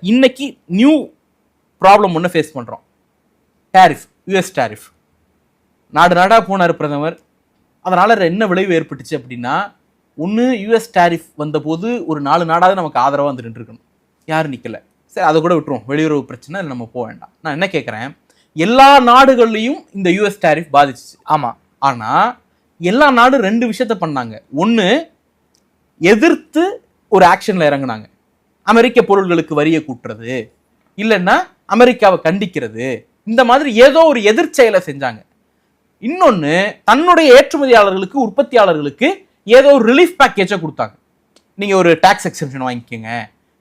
இன்னைக்கு new problem ஒன்று face பண்ணுறோம் டேரிஃப் யூஎஸ் டேரிஃப் நாடு நாடாக போனார் பிரதமர். அதனால் என்ன விளைவு ஏற்பட்டுச்சு அப்படின்னா ஒன்று யூஎஸ் டேரிஃப் வந்தபோது ஒரு நாலு நாடாவது நமக்கு ஆதரவாக வந்து நின்றுருக்கணும் யாரும் நிற்கல சரி அதை கூட விட்டுருவோம். வெளியுறவு பிரச்சனை நம்ம போக வேண்டாம். நான் என்ன கேட்குறேன் எல்லா நாடுகள்லையும் இந்த யூஎஸ் டேரிஃப் பாதிச்சிச்சு. ஆமாம் ஆனால் எல்லா நாடும் ரெண்டு விஷயத்த பண்ணாங்க. ஒன்று எதிர்த்து ஒரு ஆக்ஷனில் இறங்குனாங்க. அமெரிக்க பொருள்களுக்கு வரியை கூட்டுறது இல்லைன்னா அமெரிக்காவை கண்டிக்கிறது. இந்த மாதிரி ஏதோ ஒரு எதிர்ச்செயலை செஞ்சாங்க. இன்னொன்று தன்னுடைய ஏற்றுமதியாளர்களுக்கு உற்பத்தியாளர்களுக்கு ஏதோ ஒரு ரிலீஃப் பேக்கேஜை கொடுத்தாங்க. நீங்கள் ஒரு டேக்ஸ் எக்ஸெப்ஷன் வாங்கிக்கோங்க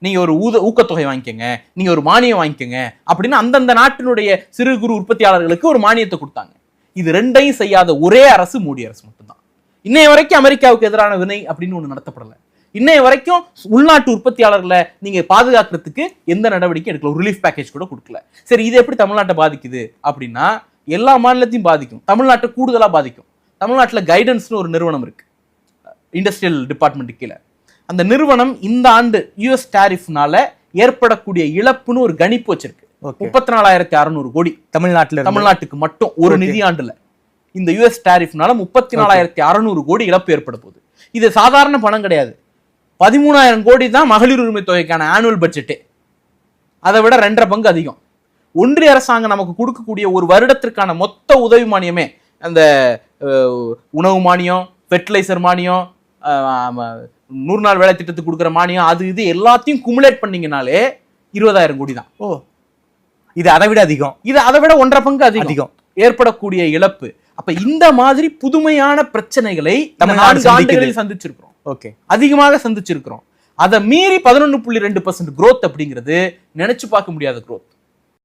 நீங்கள் ஒரு ஊத ஊக்கத்தொகை வாங்கிக்கோங்க நீங்கள் ஒரு மானியம் வாங்கிக்கோங்க அப்படின்னு அந்தந்த நாட்டினுடைய சிறு குறு உற்பத்தியாளர்களுக்கு ஒரு மானியத்தை கொடுத்தாங்க. இது ரெண்டையும் செய்யாத ஒரே அரசு மோடி அரசு மட்டும்தான். இன்னைய வரைக்கும் அமெரிக்காவுக்கு எதிரான வினை அப்படின்னு ஒன்று நடத்தப்படலை. இன்னைய வரைக்கும் உள்நாட்டு உற்பத்தியாளர்களை நீங்க பாதுகாக்கிறதுக்கு எந்த நடவடிக்கை எடுக்கல. ஒரு ரிலீஃப் பேக்கேஜ் கூட கொடுக்கல. சரி இது எப்படி தமிழ்நாட்டை பாதிக்குது அப்படின்னா எல்லா மாநிலத்தையும் பாதிக்கும். தமிழ்நாட்டை கூடுதலா பாதிக்கும். தமிழ்நாட்டுல கைடன்ஸ்னு ஒரு நிறுவனம் இருக்கு. இண்டஸ்ட்ரியல் டிபார்ட்மெண்ட் கீழே. அந்த நிறுவனம் இந்த ஆண்டு யூஎஸ் டேரிஃப்னால ஏற்படக்கூடிய இழப்புன்னு ஒரு கணிப்பு வச்சிருக்கு. முப்பத்தி நாலாயிரத்தி அறுநூறு கோடி தமிழ்நாட்டுல. தமிழ்நாட்டுக்கு மட்டும் ஒரு. நிதியாண்டுல இந்த யுஎஸ் டாரிஃப்னால முப்பத்தி நாலாயிரத்தி அறுநூறு கோடி இழப்பு ஏற்பட போகுது. இது சாதாரண பணம் கிடையாது. பதிமூணாயிரம் கோடி தான் மகளிர் உரிமை தொகைக்கான ஆனுவல் பட்ஜெட்டே அதை விட ரெண்டரை பங்கு அதிகம். ஒன்றிய அரசாங்கம் நமக்கு கொடுக்கக்கூடிய ஒரு வருடத்திற்கான மொத்த உதவி மானியமே அந்த உணவு மானியம் ஃபெர்டிலைசர் மானியம் நூறு நாள் வேலை திட்டத்துக்கு கொடுக்குற மானியம் அது இது எல்லாத்தையும் குமுலேட் பண்ணீங்கனாலே இருபதாயிரம் கோடி தான் ஓ. இது அதை விட அதிகம். இது அதை விட ஒன்றரை பங்கு அதிகம். அதிகம். ஏற்படக்கூடிய இழப்பு. அப்ப இந்த மாதிரி புதுமையான பிரச்சனைகளை தமிழ்நாடு நான்கு. ஆண்டுகளில் சந்திச்சிருக்கிறோம். ஓகே அதிகமாக சந்திச்சிருக்கிறோம். அதை மீறி பதினொன்று புள்ளி ரெண்டு பர்சன்ட் க்ரோத் அப்படிங்கிறது நினைச்சு பார்க்க முடியாத க்ரோத்